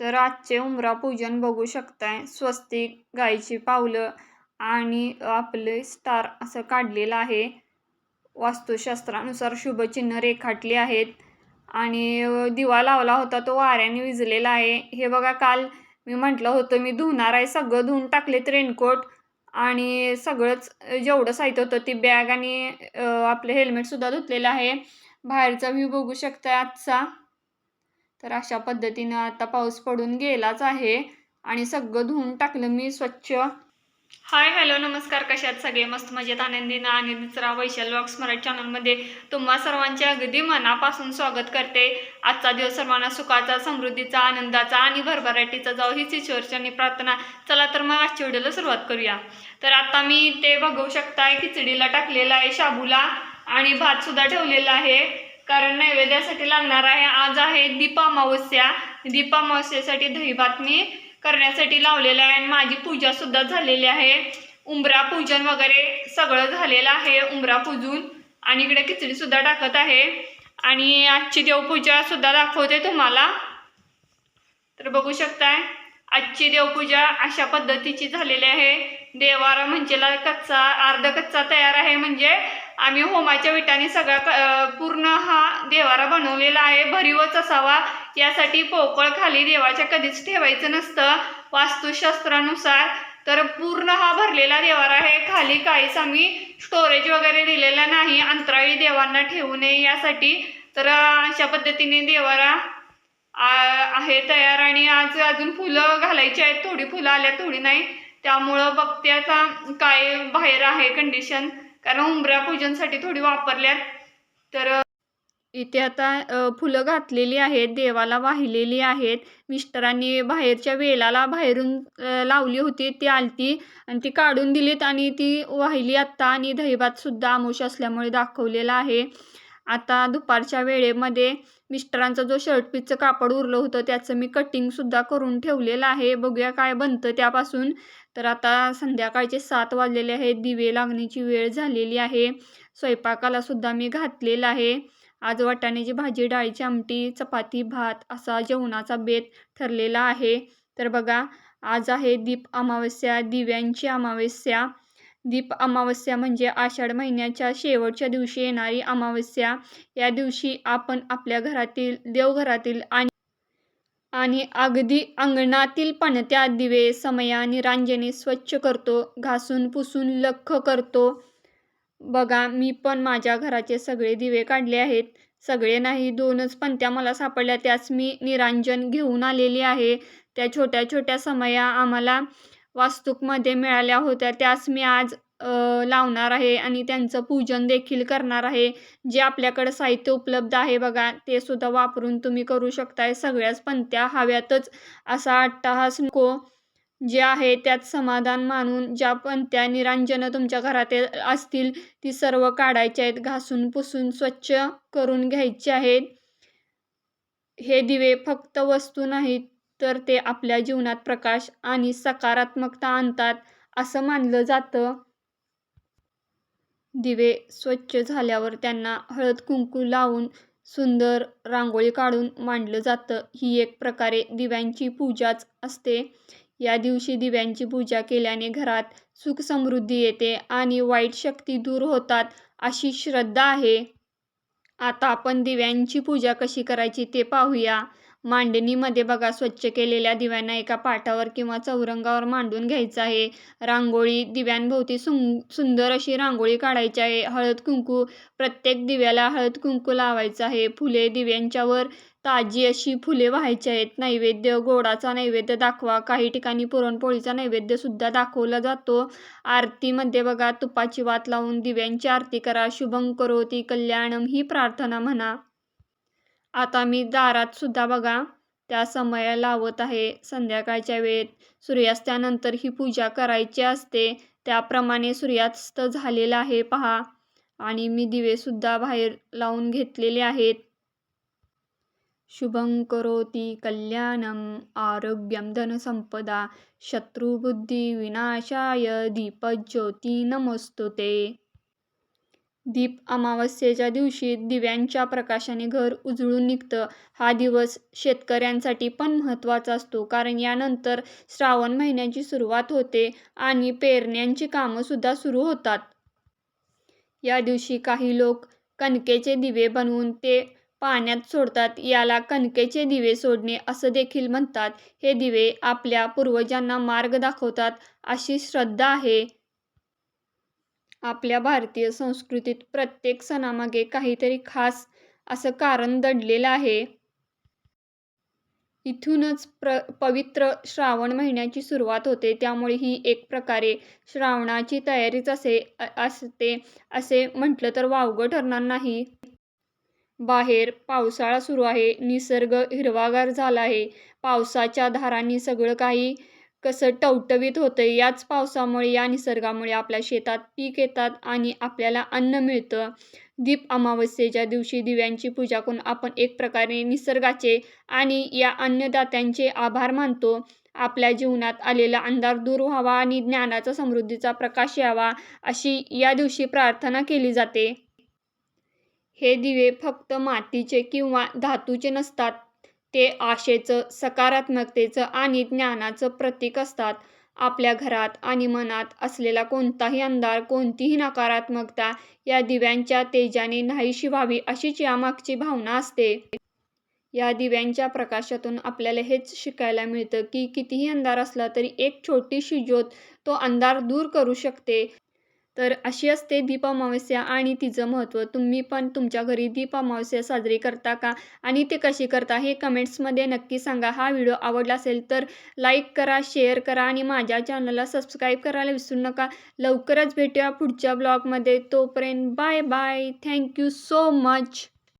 तर आजचे उमरा पूजन बघू शकताय. स्वस्तिक गायची पावलं आणि आपले स्टार असं काढलेलं आहे. वास्तुशास्त्रानुसार शुभचिन्ह रेखाटली आहेत. आणि दिवा लावला होता तो वाऱ्याने विजलेला आहे. हे बघा काल मी म्हटलं होतं मी धुणार आहे सगळं धुवून टाकलेत रेनकोट. आणि सगळंच जेवढं साहित्य होतं ती बॅग आणि आपलं हेल्मेटसुद्धा धुतलेलं आहे. बाहेरचा व्ह्यू बघू शकता आजचा. तर अशा पद्धतीनं आता पाऊस पडून गेलाच आहे आणि सगळं धुवून टाकलं मी स्वच्छ. हाय हॅलो नमस्कार. कशात सगळे? मस्त मजेत आनंदीनं आणि दुसरा वैशाल वॉक्स मराठी चॅनलमध्ये तुम्हा सर्वांचे अगदी मनापासून स्वागत करते. आजचा दिवस सर्वांना सुखाचा समृद्धीचा आनंदाचा आणि भरभराटीचा जाऊ हीच ईश्वरचरणी प्रार्थना. चला तर मग आजच्या व्हिडिओला सुरुवात करूया. तर आता मी ते बघू शकताय खिचडीला टाकलेला आहे शाबूला आणि भातसुद्धा ठेवलेला आहे. कारण नैवेद्यासाठी लागणार आहे. आज आहे दीप अमावस्या. दीप दही मी करण्यासाठी लावलेलं आहे आणि माझी पूजासुद्धा झालेली आहे. उंबरा पूजन वगैरे सगळं झालेलं आहे उंबरा पूजून. आणि इकडे खिचडीसुद्धा टाकत आहे. आणि आजची देवपूजासुद्धा दाखवते तुम्हाला. तर बघू शकताय आजची देवपूजा अशा पद्धतीची झालेली आहे. देवारा म्हणजे कच्चा अर्ध कच्चा तयार आहे म्हणजे आम्ही होमाच्या विटाने सगळा क- पूर्ण हा देवारा बनवलेला आहे. भरीवच असावा. यासाठी पोकळ खाली देवाच्या कधीच ठेवायचं नसतं. वास्तुशास्त्रानुसार. तर पूर्ण हा भरलेला देवारा आहे. खाली काहीच आम्ही स्टोरेज वगैरे दिलेला नाही. अंतराळी देवांना ठेवू नये यासाठी. तर अशा पद्धतीने देवारा आ- आहे तयार. आणि आज अजून फुलं घालायची आहेत. थोडी फुलं आल्या थोडी नाही. त्यामुळं बघते आता काय बाहेर आहे कंडिशन कारण उंबऱ्या पूजनसाठी थोडी वापरल्यात. तर इथे आता फुलं घातलेली आहेत देवाला वाहिलेली आहेत. मिस्टरांनी बाहेरच्या वेलाला बाहेरून लावली होती ती आलती आणि ती काढून दिलीत आणि ती वाहिली आत्ता आणि दहीभातसुद्धा आमुष असल्यामुळे दाखवलेला आहे. आता दुपारच्या वेळेमध्ये मिस्टरांचा जो शर्ट पीसचं कापड उरलं होतं त्याचं मी कटिंगसुद्धा करून ठेवलेलं आहे. बघूया काय बनतं त्यापासून. तर आता संध्याकाळचे सात वाजलेले आहेत. दिवे लागण्याची वेळ झालेली आहे. स्वयंपाकाला सुद्धा मी घातलेलं आहे. आज वाटाण्याची भाजी डाळीची आमटी चपाती भात असा जेवणाचा बेत ठरलेला आहे. तर बघा आज आहे दीप अमावस्या दिव्यांची अमावस्या. दीप अमावस्या म्हणजे आषाढ महिन्याच्या शेवटच्या दिवशी येणारी अमावस्या. या दिवशी आपण आपल्या घरातील देवघरातील आणि आणि अगदी अंगणातील पणत्या दिवे समयाने रांजणे स्वच्छ करतो घासून पुसून लख करतो. बघा मी पण माझ्या घराचे सगळे दिवे काढले आहेत. सगळे नाही दोनच पणत्या मला सापडल्या. त्याच मी निरांजन घेऊन आलेली आहे. त्या छोट्या छोट्या समया आम्हाला वास्तूकमध्ये मिळाल्या होत्या. त्यास मी आज लावणार आहे आणि त्यांचं पूजन देखील करणार आहे. जे आपल्याकडं साहित्य उपलब्ध आहे बघा ते सुद्धा वापरून तुम्ही करू शकताय. सगळ्याच पंत्या हव्यातच असा अट्टाहास नको जे आहे त्यात समाधान मानून ज्या पंत्या निरांजनं तुमच्या घरात असतील ती सर्व काढायच्या आहेत. घासून पुसून स्वच्छ करून घ्यायचे आहेत. हे दिवे फक्त वस्तू नाहीत तर ते आपल्या जीवनात प्रकाश आणि सकारात्मकता आणतात असं मानलं जातं. दिवे स्वच्छ झाल्यावर त्यांना हळद कुंकू लावून सुंदर रांगोळी काढून मांडलं जातं. ही एक प्रकारे दिव्यांची पूजाच असते. या दिवशी दिव्यांची पूजा केल्याने घरात सुख समृद्धी येते आणि वाईट शक्ती दूर होतात अशी श्रद्धा आहे. आता आपण दिव्यांची पूजा कशी करायची ते पाहूया. मांडणीमध्ये बघा स्वच्छ केलेल्या दिव्यांना एका पाटावर किंवा चौरंगावर मांडून घ्यायचं आहे. रांगोळी दिव्यांभोवती सुं सुंदर अशी रांगोळी काढायची आहे. हळद कुंकू प्रत्येक दिव्याला हळद कुंकू लावायचं आहे. फुले दिव्यांच्यावर ताजी अशी फुले व्हायची आहेत. नैवेद्य गोडाचा नैवेद्य दाखवा. काही ठिकाणी पुरणपोळीचा नैवेद्यसुद्धा दाखवला जातो. आरतीमध्ये बघा तुपाची वात लावून दिव्यांची आरती करा. शुभं करोती कल्याणम ही प्रार्थना म्हणा. आता मी दारात सुद्धा बघा त्या समया लावत आहे. संध्याकाळच्या वेळेत सूर्यास्तानंतर ही पूजा करायची असते. त्याप्रमाणे सूर्यास्त झालेला आहे पहा. आणि मी दिवेसुद्धा बाहेर लावून घेतलेले आहेत. शुभं करोती कल्याणम आरोग्यम धनसंपदा शत्रुबुद्धी विनाशाय दीपज्योती नमोस्तुते दीप अमावस्येच्या दिवशी दिव्यांच्या प्रकाशाने घर उजळून निघतं. हा दिवस शेतकऱ्यांसाठी पण महत्त्वाचा असतो कारण यानंतर श्रावण महिन्याची सुरुवात होते आणि पेरण्यांची कामंसुद्धा सुरू होतात. या दिवशी काही लोक कणकेचे दिवे बनवून ते पाण्यात सोडतात. याला कणकेचे दिवे सोडणे असं देखील म्हणतात. हे दिवे आपल्या पूर्वजांना मार्ग दाखवतात अशी श्रद्धा आहे. आपल्या भारतीय संस्कृतीत प्रत्येक सणामागे काहीतरी खास असं कारण दडलेलं आहे. इथूनच प्र पवित्र श्रावण महिन्याची सुरुवात होते. त्यामुळे ही एक प्रकारे श्रावणाची तयारीच असे असते असे म्हटलं तर वावगं ठरणार नाही. बाहेर पावसाळा सुरू आहे. निसर्ग हिरवागार झाला आहे. पावसाच्या धारांनी सगळं काही कसं टवटवीत होतं याच पावसामुळे, या निसर्गामुळे आपल्या शेतात पीक येतात आणि आपल्याला अन्न मिळतं. दीप अमावस्येच्या दिवशी दिव्यांची पूजा करून आपण एक प्रकारे निसर्गाचे आणि या अन्नदात्यांचे आभार मानतो. आपल्या जीवनात आलेला अंधार दूर व्हावा आणि ज्ञानाचा, समृद्धीचा प्रकाश यावा अशी या दिवशी प्रार्थना केली जाते. हे दिवे फक्त मातीचे किंवा धातूचे नसतात. ते आशेचं, सकारात्मकतेचं आणि ज्ञानाचं प्रतीक असतात. आपल्या घरात आणि मनात असलेला कोणताही अंधार, कोणतीही नकारात्मकता या दिव्यांच्या तेजाने नाहीशी व्हावी अशीच यामागची भावना असते. या दिव्यांच्या प्रकाशातून आपल्याला हेच शिकायला मिळतं की कितीही अंधार असला तरी एक छोटीशी ज्योत तो अंधार दूर करू शकते. तर अशी असते दीप अमावस्या आणि तिचं महत्त्व. तुम्ही पण तुमच्या घरी दीप अमावस्या साजरी करता का? आणि ते कशी करता हे कमेंट्समध्ये नक्की सांगा. हा व्हिडिओ आवडला असेल तर लाईक करा, शेअर करा आणि माझ्या चॅनलला सबस्क्राईब करायला विसरू नका. लवकरच भेटूया पुढच्या ब्लॉगमध्ये. तोपर्यंत bye bye. Thank you so much.